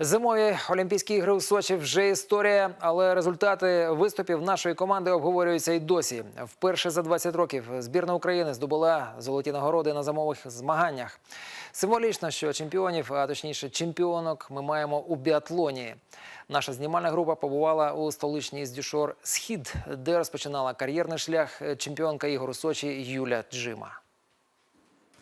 Зимові Олімпійські ігри у Сочі вже історія, але результати виступів нашої команди обговорюються й досі. Вперше за 20 років збірна України здобула золоті нагороди на зимових змаганнях. Символічно, що чемпіонів, а точніше чемпіонок, ми маємо у біатлоні. Наша знімальна група побувала у столичній Здюшор Схід, де розпочинала кар'єрний шлях чемпіонка ігор у Сочі Юля Джима.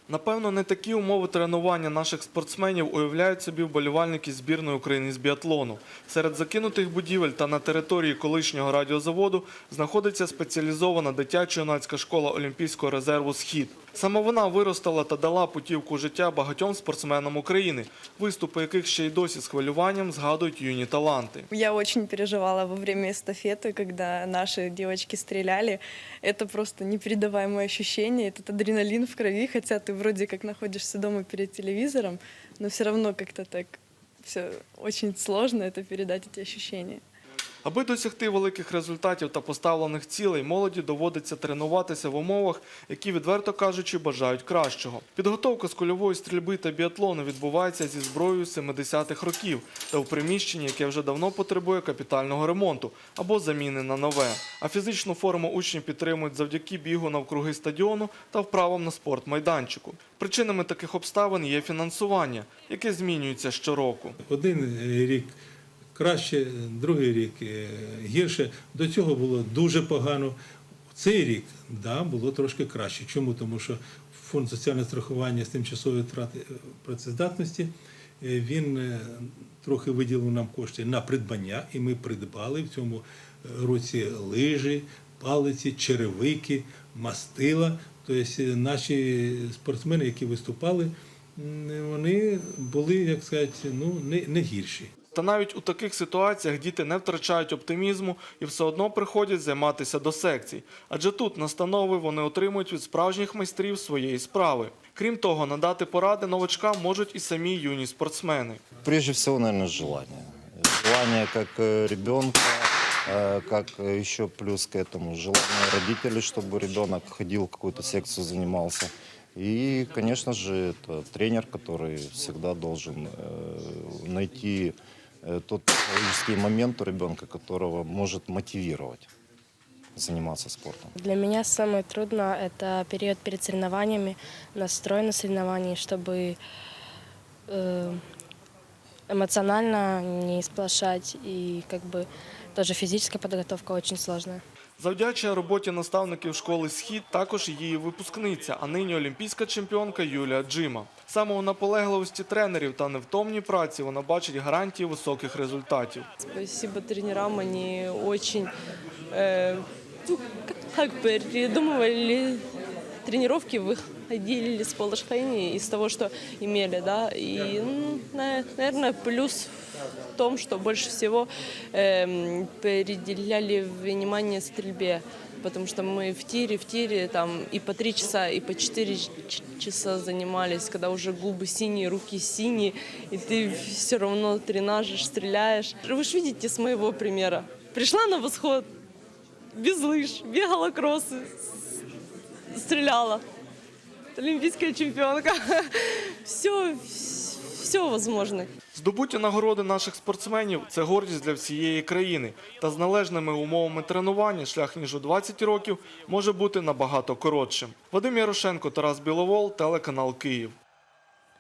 Напевно, не такі умови тренування наших спортсменів уявляють собі вболівальники збірної України з біатлону. Серед закинутих будівель та на території колишнього радіозаводу знаходиться спеціалізована дитячо-юнацька школа Олімпійського резерву Схід. Саме вона виростала та дала путівку життя багатьом спортсменам України, виступи яких ще й досі з хвилюванням згадують юні таланти. Я очень переживала во время эстафеты, когда наши девочки стреляли. Это просто непередаваемое ощущение, этот адреналин в крови, хотя ты вроде как находишься дома перед телевизором, но все равно как-то так все очень сложно это передать эти ощущения. Аби досягти великих результатів та поставлених цілей, молоді доводиться тренуватися в умовах, які, відверто кажучи, бажають кращого. Підготовка з кульової стрільби та біатлону відбувається зі зброєю 70-х років та в приміщенні, яке вже давно потребує капітального ремонту або заміни на нове. А фізичну форму учні підтримують завдяки бігу навкруги стадіону та вправам на спортмайданчику. Причинами таких обставин є фінансування, яке змінюється щороку. Один рік краще, другий рік е, гірше. До цього було дуже погано. Цей рік да, було трошки краще. Чому? Тому що фонд соціального страхування з тимчасової втрати е, працездатності е, він трохи виділив нам кошти на придбання, і ми придбали в цьому році лижі, палиці, черевики, мастила. Тобто наші спортсмени, які виступали, вони були, як сказати, ну, не, не гірші. Та навіть у таких ситуаціях діти не втрачають оптимізму і все одно приходять займатися до секцій. Адже тут настанови вони отримують від справжніх майстрів своєї справи. Крім того, надати поради новачкам можуть і самі юні спортсмени. Прежде всего, наверное, желание. Желание как э, ребенка, э, как э, еще плюс к этому желание родителей, чтобы ребенок ходил в какую-то секцию, занимался. И, конечно же, это тренер, который всегда должен э, найти э, тот психологический момент у ребенка, которого может мотивировать заниматься спортом. Для меня самое трудное – это период перед соревнованиями, настрой на соревновании, чтобы э, эмоционально не сплошать. И как бы тоже физическая подготовка очень сложная. Завдячує роботі наставників школи Схід також її випускниця, а нині олімпійська чемпіонка Юлія Джима. Саме у наполегливості тренерів та невтомній праці вона бачить гарантії високих результатів. Спасибо тренерам, мені дуже... э, ну, тренировки, выходили из положения из того, что имели, да, и, на- наверное, плюс в том, что больше всего эм, переделяли внимание стрельбе, потому что мы в тире, в тире там и по три часа, и по четыре часа занимались, когда уже губы синие, руки синие, и ты все равно тренажишь, стреляешь. Вы же видите с моего примера. Пришла на восход без лыж, бегала кроссы, с- стреляла. Олімпійська чемпіонка. Все, все возможно. Здобуті нагороди наших спортсменів це гордість для всієї країни. Та з належними умовами тренування шлях ніж у 20 років може бути набагато коротшим. Вадим Ярошенко, Тарас Біловол, телеканал Київ.